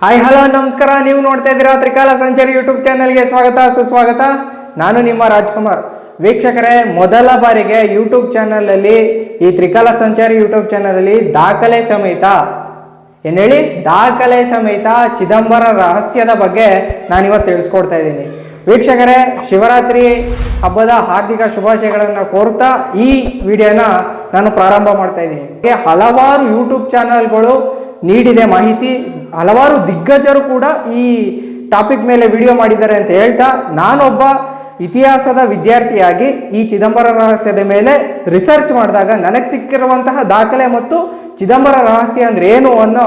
Hi hello ನಮಸ್ಕಾರ. ನೀವು ನೋಡ್ತಾ ಇದ್ದೀರಾ ತ್ರಿಕಾಲ ಸಂಚಾರಿ ಯೂಟ್ಯೂಬ್ ಚಾನಲ್ಗೆ ಸ್ವಾಗತ, ಸುಸ್ವಾಗತ. ನಾನು ನಿಮ್ಮ ರಾಜ್ಕುಮಾರ್. ವೀಕ್ಷಕರೇ, ಮೊದಲ ಬಾರಿಗೆ ಯೂಟ್ಯೂಬ್ ಚಾನಲಲ್ಲಿ ಈ ತ್ರಿಕಾಲ ಸಂಚಾರಿ ಯೂಟ್ಯೂಬ್ ಚಾನಲಲ್ಲಿ ದಾಖಲೆ ಸಮೇತ, ಏನು ಹೇಳಿ? ದಾಖಲೆ ಸಮೇತ ಚಿದಂಬರ ರಹಸ್ಯದ ಬಗ್ಗೆ ನಾನಿವತ್ತು ತಿಳಿಸ್ಕೊಡ್ತಾ ಇದ್ದೀನಿ. ವೀಕ್ಷಕರೇ, ಶಿವರಾತ್ರಿ ಹಬ್ಬದ ಹಾರ್ದಿಕ ಶುಭಾಶಯಗಳನ್ನು ಕೋರ್ತಾ ಈ ವಿಡಿಯೋನ ನಾನು ಪ್ರಾರಂಭ ಮಾಡ್ತಾ ಇದ್ದೀನಿ. ಹಲವಾರು ಯೂಟ್ಯೂಬ್ ಚಾನಲ್ಗಳು ನೀಡಿದೆ ಮಾಹಿತಿ. ಹಲವಾರು ದಿಗ್ಗಜರು ಕೂಡ ಈ ಟಾಪಿಕ್ ಮೇಲೆ ವಿಡಿಯೋ ಮಾಡಿದ್ದಾರೆ ಅಂತ ಹೇಳ್ತಾ, ನಾನೊಬ್ಬ ಇತಿಹಾಸದ ವಿದ್ಯಾರ್ಥಿಯಾಗಿ ಈ ಚಿದಂಬರ ರಹಸ್ಯದ ಮೇಲೆ ರಿಸರ್ಚ್ ಮಾಡಿದಾಗ ನನಗೆ ಸಿಕ್ಕಿರುವಂತಹ ದಾಖಲೆ ಮತ್ತು ಚಿದಂಬರ ರಹಸ್ಯ ಅಂದ್ರೆ ಏನು ಅನ್ನೋ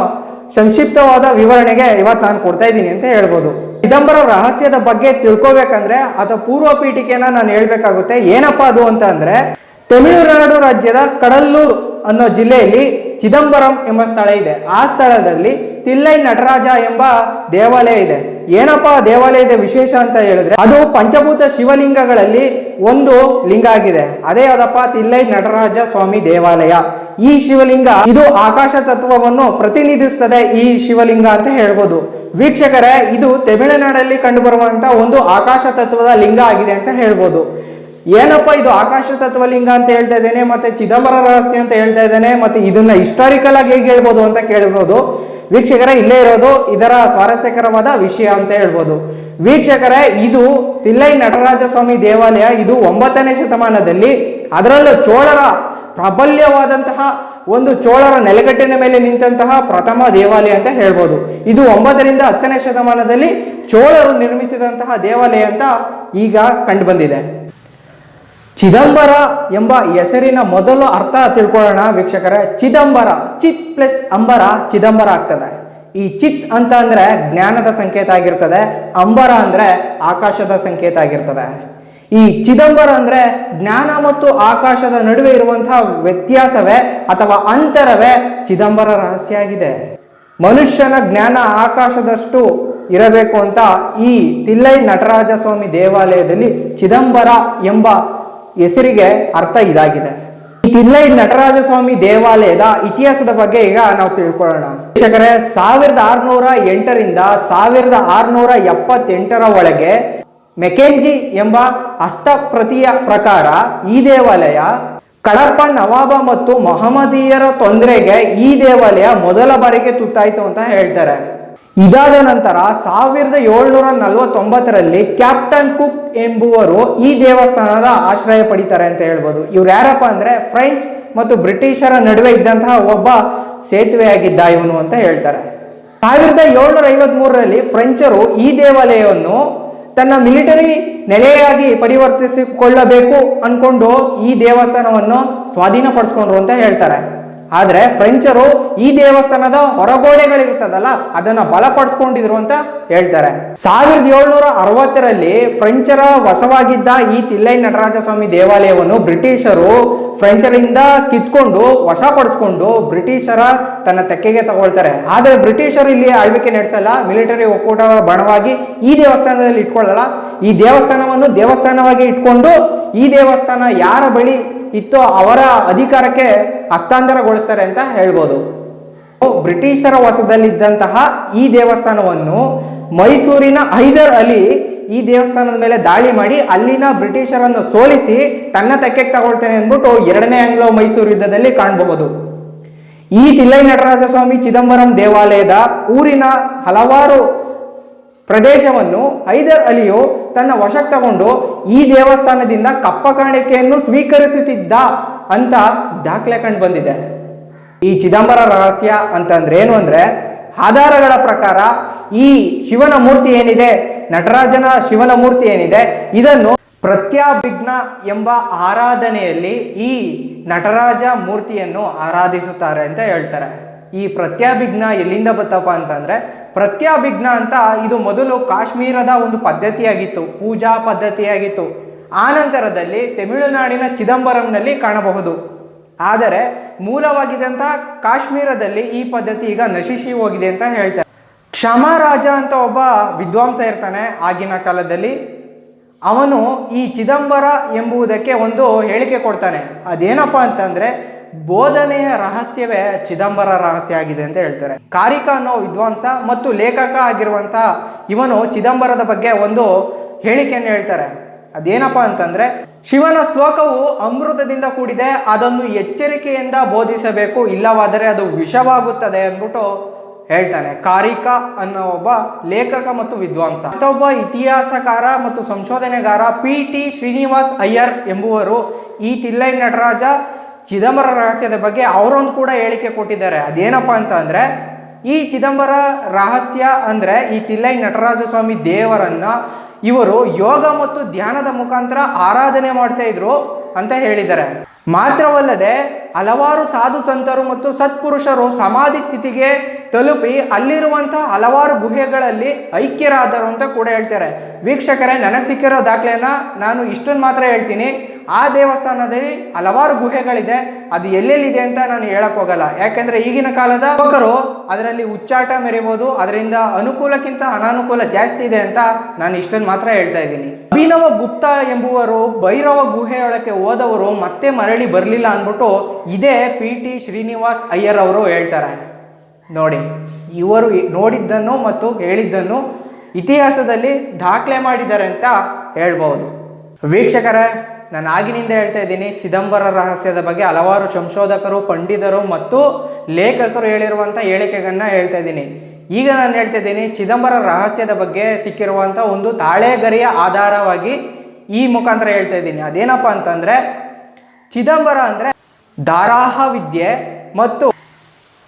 ಸಂಕ್ಷಿಪ್ತವಾದ ವಿವರಣೆಗೆ ಇವತ್ತು ನಾನು ಕೊಡ್ತಾ ಇದ್ದೀನಿ ಅಂತ ಹೇಳ್ಬೋದು. ಚಿದಂಬರ ರಹಸ್ಯದ ಬಗ್ಗೆ ತಿಳ್ಕೊಬೇಕಂದ್ರೆ ಅದರ ಪೂರ್ವ ಪೀಠಿಕೆನ ನಾನು ಹೇಳ್ಬೇಕಾಗುತ್ತೆ. ಏನಪ್ಪಾ ಅದು ಅಂತ ಅಂದ್ರೆ, ತಮಿಳುನಾಡು ರಾಜ್ಯದ ಕಡಲ್ಲೂರು ಅನ್ನೋ ಜಿಲ್ಲೆಯಲ್ಲಿ ಚಿದಂಬರಂ ಎಂಬ ಸ್ಥಳ ಇದೆ. ಆ ಸ್ಥಳದಲ್ಲಿ ತಿಲ್ಲೈ ನಟರಾಜ ಎಂಬ ದೇವಾಲಯ ಇದೆ. ಏನಪ್ಪ ದೇವಾಲಯದ ವಿಶೇಷ ಅಂತ ಹೇಳಿದ್ರೆ ಅದು ಪಂಚಭೂತ ಶಿವಲಿಂಗಗಳಲ್ಲಿ ಒಂದು ಲಿಂಗ ಆಗಿದೆ. ಅದೇ ಯಾವ್ದಪ್ಪ ತಿಲ್ಲೈ ನಟರಾಜ ಸ್ವಾಮಿ ದೇವಾಲಯ. ಈ ಶಿವಲಿಂಗ ಇದು ಆಕಾಶ ತತ್ವವನ್ನು ಪ್ರತಿನಿಧಿಸುತ್ತದೆ ಈ ಶಿವಲಿಂಗ ಅಂತ ಹೇಳ್ಬೋದು. ವೀಕ್ಷಕರೇ, ಇದು ತಮಿಳುನಾಡಲ್ಲಿ ಕಂಡುಬರುವಂತ ಒಂದು ಆಕಾಶ ತತ್ವದ ಲಿಂಗ ಆಗಿದೆ ಅಂತ ಹೇಳ್ಬೋದು. ಏನಪ್ಪ ಇದು ಆಕಾಶ ತತ್ವಲಿಂಗ ಅಂತ ಹೇಳ್ತಾ ಇದ್ದೇನೆ, ಮತ್ತೆ ಚಿದಂಬರ ರಹಸ್ಯ ಅಂತ ಹೇಳ್ತಾ ಇದ್ದೇನೆ, ಮತ್ತೆ ಇದನ್ನ ಹಿಸ್ಟಾರಿಕಲ್ ಆಗಿ ಹೇಗೆ ಹೇಳ್ಬೋದು ಅಂತ ಕೇಳ್ಬೋದು. ವೀಕ್ಷಕರೇ, ಇಲ್ಲೇ ಇರೋದು ಇದರ ಸ್ವಾರಸ್ಯಕರವಾದ ವಿಷಯ ಅಂತ ಹೇಳ್ಬೋದು. ವೀಕ್ಷಕರೇ, ಇದು ತಿಲ್ಲೈ ನಟರಾಜ ಸ್ವಾಮಿ ದೇವಾಲಯ, ಇದು ಒಂಬತ್ತನೇ ಶತಮಾನದಲ್ಲಿ ಅದರಲ್ಲೂ ಚೋಳರ ಪ್ರಾಬಲ್ಯವಾದಂತಹ ಒಂದು ಚೋಳರ ನೆಲೆಗಟ್ಟಿನ ಮೇಲೆ ನಿಂತಹ ಪ್ರಥಮ ದೇವಾಲಯ ಅಂತ ಹೇಳ್ಬೋದು. ಇದು ಒಂಬತ್ತರಿಂದ ಹತ್ತನೇ ಶತಮಾನದಲ್ಲಿ ಚೋಳರು ನಿರ್ಮಿಸಿದಂತಹ ದೇವಾಲಯ ಅಂತ ಈಗ ಕಂಡು ಬಂದಿದೆ. ಚಿದಂಬರ ಎಂಬ ಹೆಸರಿನ ಮೊದಲು ಅರ್ಥ ತಿಳ್ಕೊಳ್ಳೋಣ ವೀಕ್ಷಕರೇ. ಚಿದಂಬರ, ಚಿತ್ ಪ್ಲಸ್ ಅಂಬರ ಚಿದಂಬರ ಆಗ್ತದೆ. ಈ ಚಿತ್ ಅಂತ ಅಂದ್ರೆ ಜ್ಞಾನದ ಸಂಕೇತ ಆಗಿರ್ತದೆ, ಅಂಬರ ಅಂದ್ರೆ ಆಕಾಶದ ಸಂಕೇತ ಆಗಿರ್ತದೆ. ಈ ಚಿದಂಬರ ಅಂದ್ರೆ ಜ್ಞಾನ ಮತ್ತು ಆಕಾಶದ ನಡುವೆ ಇರುವಂತಹ ವ್ಯತ್ಯಾಸವೇ ಅಥವಾ ಅಂತರವೇ ಚಿದಂಬರ ರಹಸ್ಯ ಆಗಿದೆ ಮನುಷ್ಯನ ಜ್ಞಾನ ಆಕಾಶದಷ್ಟು ಇರಬೇಕು ಅಂತ ಈ ತಿಲ್ಲೈ ನಟರಾಜ ಸ್ವಾಮಿ ದೇವಾಲಯದಲ್ಲಿ ಚಿದಂಬರ ಎಂಬ ಹೆಸರಿಗೆ ಅರ್ಥ ಇದಾಗಿದೆ. ತಿಲ್ಲೈ ನಟರಾಜ ಸ್ವಾಮಿ ದೇವಾಲಯದ ಇತಿಹಾಸದ ಬಗ್ಗೆ ಈಗ ನಾವು ತಿಳ್ಕೊಳ್ಳೋಣ. ವೀಕ್ಷಕರೇ, ಸಾವಿರದ ಆರ್ನೂರ ಎಂಟರಿಂದ ಸಾವಿರದ ಆರ್ನೂರ ಎಪ್ಪತ್ತೆಂಟರ ಒಳಗೆ ಮೆಕೆಂಜಿ ಎಂಬ ಹಸ್ತಪ್ರತಿಯ ಪ್ರಕಾರ ಈ ದೇವಾಲಯ ಕಡಪ್ಪ ನವಾಬ ಮತ್ತು ಮಹಮ್ಮದೀಯರ ತೊಂದರೆಗೆ ಈ ದೇವಾಲಯ ಮೊದಲ ಬಾರಿಗೆ ತುತ್ತಾಯಿತು ಅಂತ ಹೇಳ್ತಾರೆ. ಇದಾದ ನಂತರ ಸಾವಿರದ ಏಳ್ನೂರ ನಲವತ್ತೊಂಬತ್ತರಲ್ಲಿ ಕ್ಯಾಪ್ಟನ್ ಕುಕ್ ಎಂಬುವರು ಈ ದೇವಸ್ಥಾನದ ಆಶ್ರಯ ಪಡಿತಾರೆ ಅಂತ ಹೇಳ್ಬೋದು. ಇವ್ರು ಯಾರಪ್ಪ ಅಂದ್ರೆ ಫ್ರೆಂಚ್ ಮತ್ತು ಬ್ರಿಟಿಷರ ನಡುವೆ ಇದ್ದಂತಹ ಒಬ್ಬ ಸೇತುವೆಯಾಗಿದ್ದ ಇವನು ಅಂತ ಹೇಳ್ತಾರೆ. ಸಾವಿರದ ಏಳ್ನೂರ ಐವತ್ ಮೂರರಲ್ಲಿ ಫ್ರೆಂಚರು ಈ ದೇವಾಲಯವನ್ನು ತನ್ನ ಮಿಲಿಟರಿ ನೆಲೆಯಾಗಿ ಪರಿವರ್ತಿಸಿಕೊಳ್ಳಬೇಕು ಅನ್ಕೊಂಡು ಈ ದೇವಸ್ಥಾನವನ್ನು ಸ್ವಾಧೀನಪಡಿಸ್ಕೊಂಡ್ರು ಅಂತ ಹೇಳ್ತಾರೆ. ಆದ್ರೆ ಫ್ರೆಂಚರು ಈ ದೇವಸ್ಥಾನದ ಹೊರಗೋಡೆಗಳಿರುತ್ತದಲ್ಲ, ಅದನ್ನ ಬಲಪಡಿಸ್ಕೊಂಡಿದ್ರು ಅಂತ ಹೇಳ್ತಾರೆ. ಸಾವಿರದ ಏಳ್ನೂರ ಅರವತ್ತರಲ್ಲಿ ಫ್ರೆಂಚರ ವಶವಾಗಿದ್ದ ಈ ತಿಲ್ಲೈ ನಟರಾಜ ಸ್ವಾಮಿ ದೇವಾಲಯವನ್ನು ಬ್ರಿಟಿಷರು ಫ್ರೆಂಚರಿಂದ ಕಿತ್ಕೊಂಡು ವಶಪಡಿಸ್ಕೊಂಡು ಬ್ರಿಟಿಷರ ತನ್ನ ತೆಕ್ಕೆಗೆ ತಗೊಳ್ತಾರೆ. ಆದರೆ ಬ್ರಿಟಿಷರು ಇಲ್ಲಿ ಆಳ್ವಿಕೆ ನಡೆಸಲ್ಲ, ಮಿಲಿಟರಿ ಒಕ್ಕೂಟ ಬಣವಾಗಿ ಈ ದೇವಸ್ಥಾನದಲ್ಲಿ ಇಟ್ಕೊಳ್ಳಲ್ಲ. ಈ ದೇವಸ್ಥಾನವನ್ನು ದೇವಸ್ಥಾನವಾಗಿ ಇಟ್ಕೊಂಡು ಈ ದೇವಸ್ಥಾನ ಯಾರ ಬಳಿ ಇತ್ತೋ ಅವರ ಅಧಿಕಾರಕ್ಕೆ ಹಸ್ತಾಂತರಗೊಳಿಸ್ತಾರೆ ಅಂತ ಹೇಳ್ಬೋದು. ಬ್ರಿಟಿಷರ ವಶದಲ್ಲಿದ್ದಂತಹ ಈ ದೇವಸ್ಥಾನವನ್ನು ಮೈಸೂರಿನ ಹೈದರ್ ಅಲಿ ಈ ದೇವಸ್ಥಾನದ ಮೇಲೆ ದಾಳಿ ಮಾಡಿ ಅಲ್ಲಿನ ಬ್ರಿಟಿಷರನ್ನು ಸೋಲಿಸಿ ತನ್ನ ತೆಕ್ಕೆಗೆ ತಗೊಳ್ತೇನೆ ಅಂದ್ಬಿಟ್ಟು ಎರಡನೇ ಆಂಗ್ಲೋ ಮೈಸೂರು ಯುದ್ಧದಲ್ಲಿ ಕಾಣಬಹುದು. ಈ ತಿಲ್ಲೈ ನಟರಾಜ ಸ್ವಾಮಿ ಚಿದಂಬರಂ ದೇವಾಲಯದ ಊರಿನ ಹಲವಾರು ಪ್ರದೇಶವನ್ನು ಹೈದರ್ ಅಲಿಯು ತನ್ನ ವಶಕ್ಕೆ ತಗೊಂಡು ಈ ದೇವಸ್ಥಾನದಿಂದ ಕಪ್ಪ ಕಾಣಿಕೆಯನ್ನು ಸ್ವೀಕರಿಸುತ್ತಿದ್ದ ಅಂತ ದಾಖಲೆ ಕಂಡು ಬಂದಿದೆ. ಈ ಚಿದಂಬರ ರಹಸ್ಯ ಅಂತಂದ್ರೆ ಏನು ಅಂದ್ರೆ ಆಧಾರಗಳ ಪ್ರಕಾರ ಈ ಶಿವನ ಮೂರ್ತಿ ಏನಿದೆ, ನಟರಾಜನ ಶಿವನ ಮೂರ್ತಿ ಏನಿದೆ, ಇದನ್ನು ಪ್ರತ್ಯಾಭಿಘ್ನ ಎಂಬ ಆರಾಧನೆಯಲ್ಲಿ ಈ ನಟರಾಜ ಮೂರ್ತಿಯನ್ನು ಆರಾಧಿಸುತ್ತಾರೆ ಅಂತ ಹೇಳ್ತಾರೆ. ಈ ಪ್ರತ್ಯಾಭಿಘ್ನ ಎಲ್ಲಿಂದ ಬತ್ತಪ್ಪ ಅಂತಂದ್ರೆ ಪ್ರತ್ಯಾಭಿಘ್ನ ಅಂತ ಇದು ಮೊದಲು ಕಾಶ್ಮೀರದ ಒಂದು ಪದ್ಧತಿಯಾಗಿತ್ತು, ಪೂಜಾ ಪದ್ಧತಿಯಾಗಿತ್ತು. ಆನಂತರದಲ್ಲಿ ತಮಿಳುನಾಡಿನ ಚಿದಂಬರಂನಲ್ಲಿ ಕಾಣಬಹುದು. ಆದರೆ ಮೂಲವಾಗಿದ್ದಂತಹ ಕಾಶ್ಮೀರದಲ್ಲಿ ಈ ಪದ್ಧತಿ ಈಗ ನಶಿಸಿ ಹೋಗಿದೆ ಅಂತ ಹೇಳ್ತಾರೆ. ಕ್ಷಮರಾಜ ಅಂತ ಒಬ್ಬ ವಿದ್ವಾಂಸ ಇರ್ತಾನೆ ಆಗಿನ ಕಾಲದಲ್ಲಿ. ಅವನು ಈ ಚಿದಂಬರ ಎಂಬುದಕ್ಕೆ ಒಂದು ಹೇಳಿಕೆ ಕೊಡ್ತಾನೆ. ಅದೇನಪ್ಪ ಅಂತಂದ್ರೆ ಬೋಧನೆಯ ರಹಸ್ಯವೇ ಚಿದಂಬರ ರಹಸ್ಯ ಆಗಿದೆ ಅಂತ ಹೇಳ್ತಾರೆ. ಕಾರಿಕ ಅನ್ನೋ ವಿದ್ವಾಂಸ ಮತ್ತು ಲೇಖಕ ಆಗಿರುವಂತ ಇವನು ಚಿದಂಬರದ ಬಗ್ಗೆ ಒಂದು ಹೇಳಿಕೆಯನ್ನು ಹೇಳ್ತಾರೆ. ಅದೇನಪ್ಪ ಅಂತಂದ್ರೆ, ಶಿವನ ಶ್ಲೋಕವು ಅಮೃತದಿಂದ ಕೂಡಿದೆ, ಅದನ್ನು ಎಚ್ಚರಿಕೆಯಿಂದ ಬೋಧಿಸಬೇಕು, ಇಲ್ಲವಾದರೆ ಅದು ವಿಷವಾಗುತ್ತದೆ ಅಂದ್ಬಿಟ್ಟು ಹೇಳ್ತಾನೆ. ಕಾರಿಕ ಅನ್ನೋ ಒಬ್ಬ ಲೇಖಕ ಮತ್ತು ವಿದ್ವಾಂಸ. ಮತ್ತೊಬ್ಬ ಇತಿಹಾಸಕಾರ ಮತ್ತು ಸಂಶೋಧನೆಗಾರ ಪಿ ಟಿ ಶ್ರೀನಿವಾಸ್ ಅಯ್ಯರ್ ಎಂಬುವರು ಈ ತಿಲ್ಲೈ ನಟರಾಜ ಚಿದಂಬರ ರಹಸ್ಯದ ಬಗ್ಗೆ ಅವರೊಂದು ಕೂಡ ಹೇಳಿಕೆ ಕೊಟ್ಟಿದ್ದಾರೆ. ಅದೇನಪ್ಪ ಅಂತ ಅಂದರೆ ಈ ಚಿದಂಬರ ರಹಸ್ಯ ಅಂದರೆ ಈ ತಿಲ್ಲೈ ನಟರಾಜ ಸ್ವಾಮಿ ದೇವರನ್ನ ಇವರು ಯೋಗ ಮತ್ತು ಧ್ಯಾನದ ಮುಖಾಂತರ ಆರಾಧನೆ ಮಾಡ್ತಾ ಇದ್ರು ಅಂತ ಹೇಳಿದ್ದಾರೆ. ಮಾತ್ರವಲ್ಲದೆ ಹಲವಾರು ಸಾಧು ಸಂತರು ಮತ್ತು ಸತ್ಪುರುಷರು ಸಮಾಧಿ ಸ್ಥಿತಿಗೆ ತಲುಪಿ ಅಲ್ಲಿರುವಂತಹ ಹಲವಾರು ಗುಹೆಗಳಲ್ಲಿ ಐಕ್ಯರಾದರು ಅಂತ ಕೂಡ ಹೇಳ್ತಾರೆ. ವೀಕ್ಷಕರೇ, ನನಗೆ ಸಿಕ್ಕಿರೋ ದಾಖಲೆಯನ್ನು ನಾನು ಇಷ್ಟೊಂದು ಮಾತ್ರ ಹೇಳ್ತೀನಿ. ಆ ದೇವಸ್ಥಾನದಲ್ಲಿ ಹಲವಾರು ಗುಹೆಗಳಿದೆ. ಅದು ಎಲ್ಲೆಲ್ಲಿದೆ ಅಂತ ನಾನು ಹೇಳಕ್ ಹೋಗಲ್ಲ. ಯಾಕೆಂದ್ರೆ ಈಗಿನ ಕಾಲದ ಯುವಕರು ಅದರಲ್ಲಿ ಉಚ್ಚಾಟ ಮೆರಿಬಹುದು ಅದರಿಂದ ಅನುಕೂಲಕ್ಕಿಂತ ಅನಾನುಕೂಲ ಜಾಸ್ತಿ ಇದೆ ಅಂತ ನಾನು ಇಷ್ಟನ್ನು ಮಾತ್ರ ಹೇಳ್ತಾ ಇದ್ದೀನಿ. ಅಭಿನವ ಗುಪ್ತ ಎಂಬುವರು ಭೈರವ ಗುಹೆಯೊಳಕ್ಕೆ ಹೋದವರು ಮತ್ತೆ ಮರಳಿ ಬರಲಿಲ್ಲ ಅಂದ್ಬಿಟ್ಟು ಇದೇ ಪಿ ಟಿ ಶ್ರೀನಿವಾಸ್ ಅಯ್ಯರ್ ಅವರು ಹೇಳ್ತಾರೆ. ನೋಡಿ, ಇವರು ನೋಡಿದ್ದನ್ನು ಮತ್ತು ಹೇಳಿದ್ದನ್ನು ಇತಿಹಾಸದಲ್ಲಿ ದಾಖಲೆ ಮಾಡಿದ್ದಾರೆ ಅಂತ ಹೇಳ್ಬೋದು. ವೀಕ್ಷಕರೇ ನಾನು ಆಗಿನಿಂದ ಹೇಳ್ತಾ ಇದ್ದೀನಿ, ಚಿದಂಬರ ರಹಸ್ಯದ ಬಗ್ಗೆ ಹಲವಾರು ಸಂಶೋಧಕರು, ಪಂಡಿತರು ಮತ್ತು ಲೇಖಕರು ಹೇಳಿರುವಂಥ ಹೇಳಿಕೆಗಳನ್ನ ಹೇಳ್ತಾ ಇದ್ದೀನಿ. ಈಗ ನಾನು ಹೇಳ್ತಾ ಇದ್ದೀನಿ, ಚಿದಂಬರ ರಹಸ್ಯದ ಬಗ್ಗೆ ಸಿಕ್ಕಿರುವಂಥ ಒಂದು ತಾಳೆಗರಿಯ ಆಧಾರವಾಗಿ ಈ ಮುಖಾಂತರ ಹೇಳ್ತಾ ಇದ್ದೀನಿ. ಅದೇನಪ್ಪ ಅಂತಂದರೆ, ಚಿದಂಬರ ಅಂದರೆ ದಾರಾಹ ವಿದ್ಯೆ ಮತ್ತು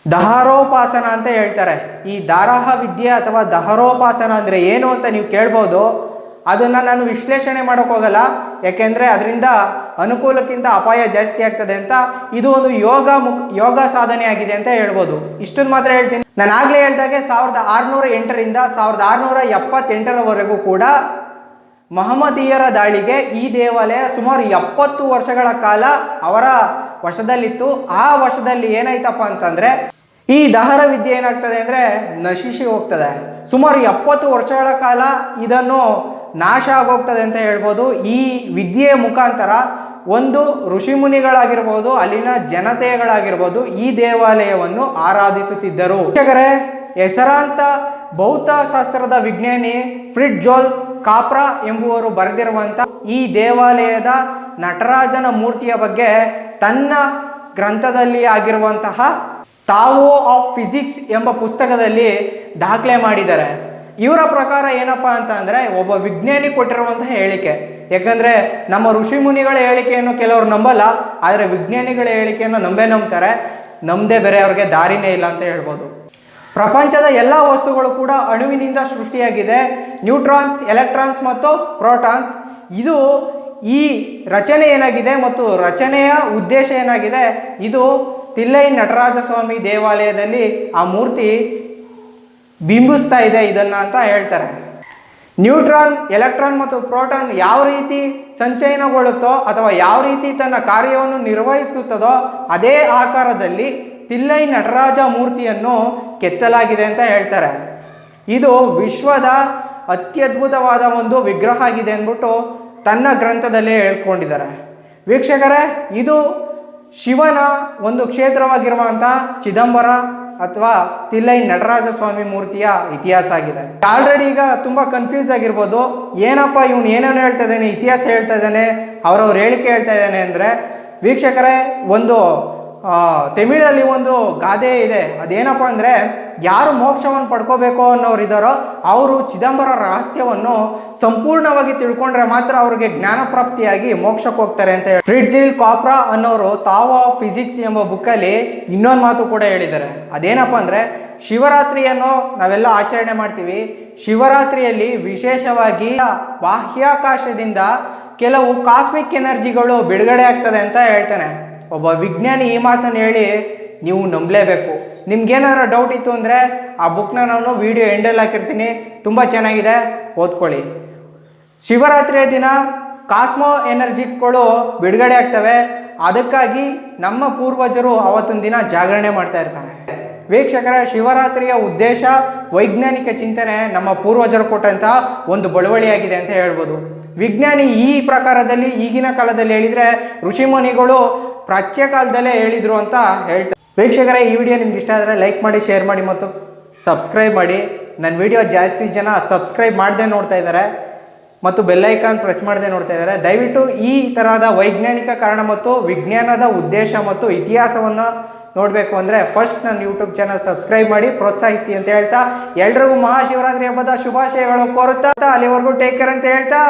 ದಹರೋಪಾಸನ ಅಂತ ಹೇಳ್ತಾರೆ. ಈ ದಾರಾಹ ವಿದ್ಯೆ ಅಥವಾ ದಹರೋಪಾಸನ ಅಂದರೆ ಏನು ಅಂತ ನೀವು ಕೇಳ್ಬೋದು. ಅದನ್ನು ನಾನು ವಿಶ್ಲೇಷಣೆ ಮಾಡೋಕ್ಕೋಗಲ್ಲ ಯಾಕೆಂದರೆ ಅದರಿಂದ ಅನುಕೂಲಕ್ಕಿಂತ ಅಪಾಯ ಜಾಸ್ತಿ ಆಗ್ತದೆ ಅಂತ ಇದು ಒಂದು ಯೋಗ ಮುಖ ಯೋಗ ಸಾಧನೆ ಆಗಿದೆ ಅಂತ ಹೇಳ್ಬೋದು. ಇಷ್ಟನ್ನು ಮಾತ್ರ ಹೇಳ್ತೀನಿ. ನಾನು ಆಗಲೇ ಹೇಳ್ದಾಗೆ ಸಾವಿರದ ಆರುನೂರ ಎಂಟರಿಂದ ಸಾವಿರದ ಆರುನೂರ ಎಪ್ಪತ್ತೆಂಟರವರೆಗೂ ಕೂಡ ಮಹಮ್ಮದೀಯರ ದಾಳಿಗೆ ಈ ದೇವಾಲಯ ಸುಮಾರು ಎಪ್ಪತ್ತು ವರ್ಷಗಳ ಕಾಲ ಅವರ ವಶದಲ್ಲಿತ್ತು. ಆ ವಶದಲ್ಲಿ ಏನಾಯ್ತಪ್ಪ ಅಂತಂದರೆ ಈ ದಹರ ವಿದ್ಯೆ ಏನಾಗ್ತದೆ ಅಂದರೆ ನಶಿಸಿ ಹೋಗ್ತದೆ. ಸುಮಾರು ಎಪ್ಪತ್ತು ವರ್ಷಗಳ ಕಾಲ ಇದನ್ನು ನಾಶ ಆಗೋಗ್ತದೆ ಅಂತ ಹೇಳ್ಬೋದು. ಈ ವಿದ್ಯೆಯ ಮುಖಾಂತರ ಒಂದು ಋಷಿಮುನಿಗಳಾಗಿರ್ಬೋದು ಅಲ್ಲಿನ ಜನತೆಗಳಾಗಿರ್ಬೋದು ಈ ದೇವಾಲಯವನ್ನು ಆರಾಧಿಸುತ್ತಿದ್ದರು. ವೀಕ್ಷಕರೇ, ಹೆಸರಾಂತ ಭೌತಶಾಸ್ತ್ರದ ವಿಜ್ಞಾನಿ ಫ್ರಿಡ್ ಜೋಲ್ ಕಾಪ್ರಾ ಎಂಬುವರು ಬರೆದಿರುವಂಥ ಈ ದೇವಾಲಯದ ನಟರಾಜನ ಮೂರ್ತಿಯ ಬಗ್ಗೆ ತನ್ನ ಗ್ರಂಥದಲ್ಲಿ ಆಗಿರುವಂತಹ ತಾವೋ ಆಫ್ ಫಿಸಿಕ್ಸ್ ಎಂಬ ಪುಸ್ತಕದಲ್ಲಿ ದಾಖಲೆ ಮಾಡಿದ್ದಾರೆ. ಇವರ ಪ್ರಕಾರ ಏನಪ್ಪ ಅಂತ ಅಂದರೆ ಒಬ್ಬ ವಿಜ್ಞಾನಿ ಕೊಟ್ಟಿರುವಂತಹ ಹೇಳಿಕೆ. ಯಾಕಂದರೆ ನಮ್ಮ ಋಷಿ ಮುನಿಗಳ ಹೇಳಿಕೆಯನ್ನು ಕೆಲವರು ನಂಬಲ್ಲ, ಆದರೆ ವಿಜ್ಞಾನಿಗಳ ಹೇಳಿಕೆಯನ್ನು ನಂಬೇ ನಂಬ್ತಾರೆ. ನಂಬದೇ ಬೇರೆ ಅವ್ರಿಗೆ ದಾರಿನೇ ಇಲ್ಲ ಅಂತ ಹೇಳ್ಬೋದು. ಪ್ರಪಂಚದ ಎಲ್ಲ ವಸ್ತುಗಳು ಕೂಡ ಅಣುವಿನಿಂದ ಸೃಷ್ಟಿಯಾಗಿದೆ. ನ್ಯೂಟ್ರಾನ್ಸ್, ಎಲೆಕ್ಟ್ರಾನ್ಸ್ ಮತ್ತು ಪ್ರೋಟಾನ್ಸ್. ಇದು ಈ ರಚನೆ ಏನಾಗಿದೆ ಮತ್ತು ರಚನೆಯ ಉದ್ದೇಶ ಏನಾಗಿದೆ? ಇದು ತಿಲ್ಲೈ ನಟರಾಜ ಸ್ವಾಮಿ ದೇವಾಲಯದಲ್ಲಿ ಆ ಮೂರ್ತಿ ಬಿಂಬಿಸ್ತಾ ಇದೆ ಇದನ್ನು ಅಂತ ಹೇಳ್ತಾರೆ. ನ್ಯೂಟ್ರಾನ್, ಎಲೆಕ್ಟ್ರಾನ್ ಮತ್ತು ಪ್ರೋಟಾನ್ ಯಾವ ರೀತಿ ಸಂಚಯನಗೊಳ್ಳುತ್ತೋ ಅಥವಾ ಯಾವ ರೀತಿ ತನ್ನ ಕಾರ್ಯವನ್ನು ನಿರ್ವಹಿಸುತ್ತದೋ ಅದೇ ಆಕಾರದಲ್ಲಿ ತಿಲ್ಲೈ ನಟರಾಜ ಮೂರ್ತಿಯನ್ನು ಕೆತ್ತಲಾಗಿದೆ ಅಂತ ಹೇಳ್ತಾರೆ. ಇದು ವಿಶ್ವದ ಅತ್ಯದ್ಭುತವಾದ ಒಂದು ವಿಗ್ರಹ ಆಗಿದೆ ಅಂದ್ಬಿಟ್ಟು ತನ್ನ ಗ್ರಂಥದಲ್ಲೇ ಹೇಳ್ಕೊಂಡಿದ್ದಾರೆ. ವೀಕ್ಷಕರೇ, ಇದು ಶಿವನ ಒಂದು ಕ್ಷೇತ್ರವಾಗಿರುವಂಥ ಚಿದಂಬರ ಅಥವಾ ತಿಲ್ಲೈ ನಟರಾಜ ಸ್ವಾಮಿ ಮೂರ್ತಿಯ ಇತಿಹಾಸ ಆಗಿದೆ. ಆಲ್ರೆಡಿ ಈಗ ತುಂಬ ಕನ್ಫ್ಯೂಸ್ ಆಗಿರ್ಬೋದು. ಏನಪ್ಪ ಇವನು ಏನೇನು ಹೇಳ್ತಾ ಇದ್ದಾನೆ, ಇತಿಹಾಸ ಹೇಳ್ತಾ ಇದ್ದಾನೆ, ಅವರವ್ರ ಹೇಳಿಕೆ ಹೇಳ್ತಾ ಇದ್ದಾನೆ ಅಂದರೆ, ವೀಕ್ಷಕರೇ, ಒಂದು ತಮಿಳಲ್ಲಿ ಒಂದು ಗಾದೆ ಇದೆ. ಅದೇನಪ್ಪ ಅಂದರೆ, ಯಾರು ಮೋಕ್ಷವನ್ನು ಪಡ್ಕೋಬೇಕು ಅನ್ನೋರು ಇದ್ದಾರೋ ಅವರು ಚಿದಂಬರ ರಹಸ್ಯವನ್ನು ಸಂಪೂರ್ಣವಾಗಿ ತಿಳ್ಕೊಂಡ್ರೆ ಮಾತ್ರ ಅವ್ರಿಗೆ ಜ್ಞಾನ ಪ್ರಾಪ್ತಿಯಾಗಿ ಮೋಕ್ಷಕ್ಕೆ ಹೋಗ್ತಾರೆ ಅಂತ ಹೇಳಿ. ಫ್ರಿಡ್ಜಿಲ್ ಕಾಪ್ರಾ ಅನ್ನೋರು ತಾವಾ ಫಿಸಿಕ್ಸ್ ಎಂಬ ಬುಕ್ಕಲ್ಲಿ ಇನ್ನೊಂದು ಮಾತು ಕೂಡ ಹೇಳಿದ್ದಾರೆ. ಅದೇನಪ್ಪ ಅಂದರೆ ಶಿವರಾತ್ರಿಯನ್ನು ನಾವೆಲ್ಲ ಆಚರಣೆ ಮಾಡ್ತೀವಿ. ಶಿವರಾತ್ರಿಯಲ್ಲಿ ವಿಶೇಷವಾಗಿ ಬಾಹ್ಯಾಕಾಶದಿಂದ ಕೆಲವು ಕಾಸ್ಮಿಕ್ ಎನರ್ಜಿಗಳು ಬಿಡುಗಡೆ ಆಗ್ತದೆ ಅಂತ ಹೇಳ್ತಾನೆ. ಒಬ್ಬ ವಿಜ್ಞಾನಿ ಈ ಮಾತನ್ನು ಹೇಳಿ, ನೀವು ನಂಬಲೇಬೇಕು. ನಿಮ್ಗೇನಾದ್ರೂ ಡೌಟ್ ಇತ್ತು ಅಂದರೆ ಆ ಬುಕ್ನ ನಾನು ವಿಡಿಯೋ ಎಂಡಲ್ಲಿ ಹಾಕಿರ್ತೀನಿ. ತುಂಬ ಚೆನ್ನಾಗಿದೆ, ಓದ್ಕೊಳ್ಳಿ. ಶಿವರಾತ್ರಿಯ ದಿನ ಕಾಸ್ಮೋ ಎನರ್ಜಿಗಳು ಬಿಡುಗಡೆ ಆಗ್ತವೆ. ಅದಕ್ಕಾಗಿ ನಮ್ಮ ಪೂರ್ವಜರು ಅವತ್ತಿನ ದಿನ ಜಾಗರಣೆ ಮಾಡ್ತಾ ಇರ್ತಾರೆ. ವೀಕ್ಷಕರ, ಶಿವರಾತ್ರಿಯ ಉದ್ದೇಶ ವೈಜ್ಞಾನಿಕ ಚಿಂತನೆ ನಮ್ಮ ಪೂರ್ವಜರು ಕೊಟ್ಟಂತಹ ಒಂದು ಬಳುವಳಿಯಾಗಿದೆ ಅಂತ ಹೇಳ್ಬೋದು. ವಿಜ್ಞಾನಿ ಈ ಪ್ರಕಾರದಲ್ಲಿ ಈಗಿನ ಕಾಲದಲ್ಲಿ ಹೇಳಿದರೆ ಋಷಿಮುನಿಗಳು ಪ್ರಾಚ್ಯ ಕಾಲದಲ್ಲೇ ಹೇಳಿದ್ರು ಅಂತ ಹೇಳ್ತಾರೆ ವೀಕ್ಷಕರೇ, ಈ ವಿಡಿಯೋ ನಿಮ್ಗೆ ಇಷ್ಟ ಆದರೆ ಲೈಕ್ ಮಾಡಿ, ಶೇರ್ ಮಾಡಿ ಮತ್ತು ಸಬ್ಸ್ಕ್ರೈಬ್ ಮಾಡಿ. ನನ್ನ ವಿಡಿಯೋ ಜಾಸ್ತಿ ಜನ ಸಬ್ಸ್ಕ್ರೈಬ್ ಮಾಡದೆ ನೋಡ್ತಾ ಇದ್ದಾರೆ ಮತ್ತು ಬೆಲ್ಲೈಕಾನ್ ಪ್ರೆಸ್ ಮಾಡದೆ ನೋಡ್ತಾ ಇದ್ದಾರೆ. ದಯವಿಟ್ಟು ಈ ತರಹದ ವೈಜ್ಞಾನಿಕ ಕಾರಣ ಮತ್ತು ವಿಜ್ಞಾನದ ಉದ್ದೇಶ ಮತ್ತು ಇತಿಹಾಸವನ್ನು ನೋಡಬೇಕು ಅಂದರೆ ಫಸ್ಟ್ ನನ್ನ ಯೂಟ್ಯೂಬ್ ಚಾನಲ್ ಸಬ್ಸ್ಕ್ರೈಬ್ ಮಾಡಿ, ಪ್ರೋತ್ಸಾಹಿಸಿ ಅಂತ ಹೇಳ್ತಾ, ಎಲ್ರಿಗೂ ಮಹಾಶಿವರಾತ್ರಿ ಹಬ್ಬದ ಶುಭಾಶಯಗಳು ಕೋರುತ್ತಾ ಅಲ್ಲಿವರೆಗೂ ಟೇಕ್ ಕೇರ್ ಅಂತ ಹೇಳ್ತಾ